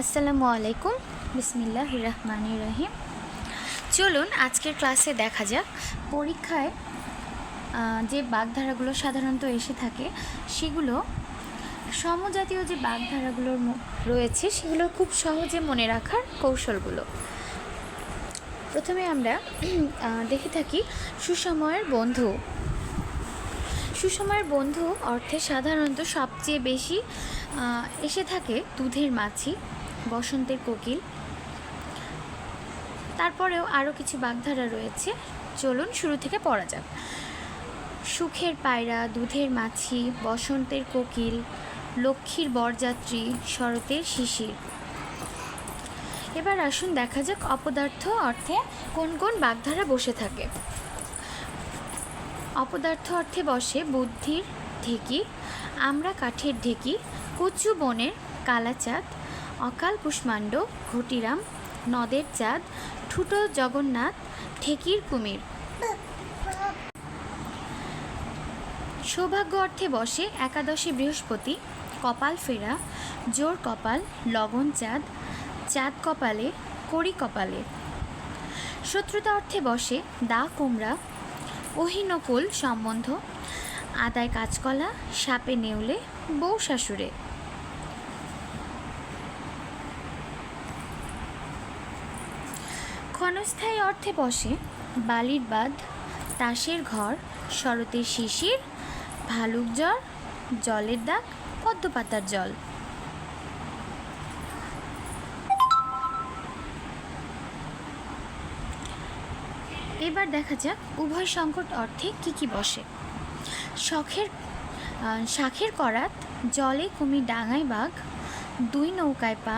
আসসালামু আলাইকুম। বিসমিল্লাহ রহমান রহিম। চলুন আজকের ক্লাসে দেখা যাক। পরীক্ষায় যে বাগধারাগুলো সাধারণত এসে থাকে, সেগুলো সমজাতীয় যে বাগধারাগুলোর রয়েছে, সেগুলো খুব সহজে মনে রাখার কৌশলগুলো। প্রথমে আমরা দেখে থাকি সুসময়ের বন্ধু। সুসময়ের বন্ধু অর্থে সাধারণত সবচেয়ে বেশি এসে থাকে দুধের মাছি। বসন্তের কোকিল। তারপরেও আরও কিছু বাগধারা রয়েছে। চলুন শুরু থেকে পড়া যাক। সুখের পায়রা, দুধের মাছি, বসন্তের কোকিল, লক্ষ্মীর বরযাত্রী, শরতের শিশির। এবার আসুন দেখা যাক অপদার্থ অর্থে কোন কোন বাগধারা বসে থাকে। অপদার্থ অর্থে বসে বুদ্ধির ঢেকি, আমরা কাঠের ঢেকি, কুচু বনের কালাচাঁদ অকাল কুষ্মাণ্ড, ঘটিরাম, নদের চাঁদ, ঠুটো জগন্নাথ ঠেকির কুমির। সৌভাগ্য অর্থে বসে একাদশী বৃহস্পতি, কপাল ফেরা, জোর কপাল, লগন চাঁদ চাঁদ কপালে করি কপালে। শত্রুতা অর্থে বসে দা কুমড়া, অহিনকুল সম্বন্ধ, আদায় কাঁচকলা, সাপে নেউলে, বউ শাশুড়ে। ক্ষণস্থায়ী অর্থে বসে, বালির বাঁধ, তাসের ঘর, শরতের শিশির ভালুক জ্বর জলের দাগ, পদ্মপাতার জল। এবার দেখা যাক উভয় সংকট অর্থে কি কি বসে। শখের শাখের করাত, জলে কুমির ডাঙায় বাঘ, দুই নৌকায় পা,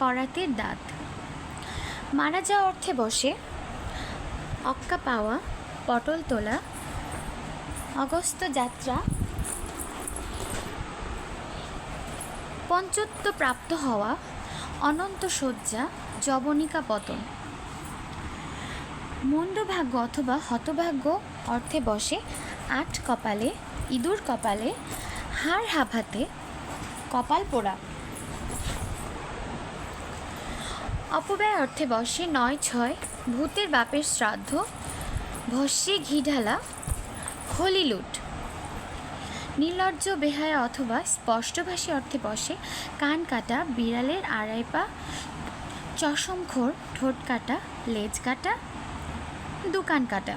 করাতের দাঁত। মারা যাওয়া অর্থে বসে। অক্কা পাওয়া, পটল তোলা অগস্ত যাত্রা। পঞ্চত্ব প্রাপ্ত হওয়া, অনন্ত শয্যা জবনিকা পতন। মন্দভাগ্য অথবা হতভাগ্য অর্থে বসে, আট কপালে, ইঁদুর কপালে, হাড় হাভাতে কপাল পোড়া। অপব্যয় অর্থে বসে নয় ছয়, ভূতের বাপের শ্রাদ্ধ, ভস্যে ঘি ঢালা হোলি লুট। নির্লজ্জ বেহায়া অথবা স্পষ্টভাষী অর্থে বসে কান কাটা, বিড়ালের আড়াই পা চশমখোর ঠোঁট কাটা, লেজ কাটা, দোকান কাটা।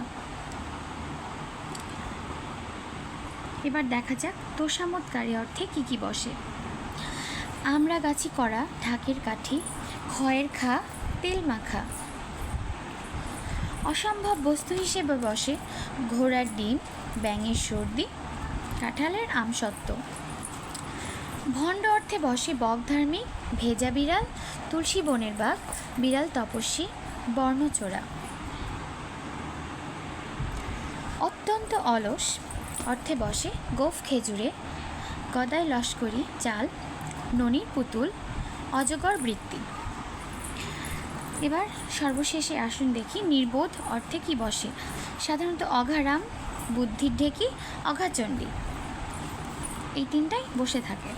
এবার দেখা যাক তোষামতকারী অর্থে কি কি বসে। আমরা গাছি করা, ঢাকের কাঠি খয়ের খা, তেল মাখা। অসম্ভব বস্তু হিসেবে বসে ঘোড়ার ডিম, ব্যাঙের সর্দি, কাঁঠালের আমসত্ত্ব। ভণ্ড অর্থে বসে বকধার্মিক ভেজা বিড়াল, তুলসী বনের বাঘ, বিড়াল তপস্বী, বর্ণচোরা। অত্যন্ত অলস অর্থে বসে গোফ খেজুরে, গদায় লস্করি, চাল, ননির পুতুল, অজগর বৃত্তি। এবার সর্বশেষে আসুন দেখি নির্বোধ অর্থে কি বসে। সাধারণত অঘারাম, বুদ্ধির ঢেকি, অঘাচণ্ডী। এই তিনটাই বসে থাকে।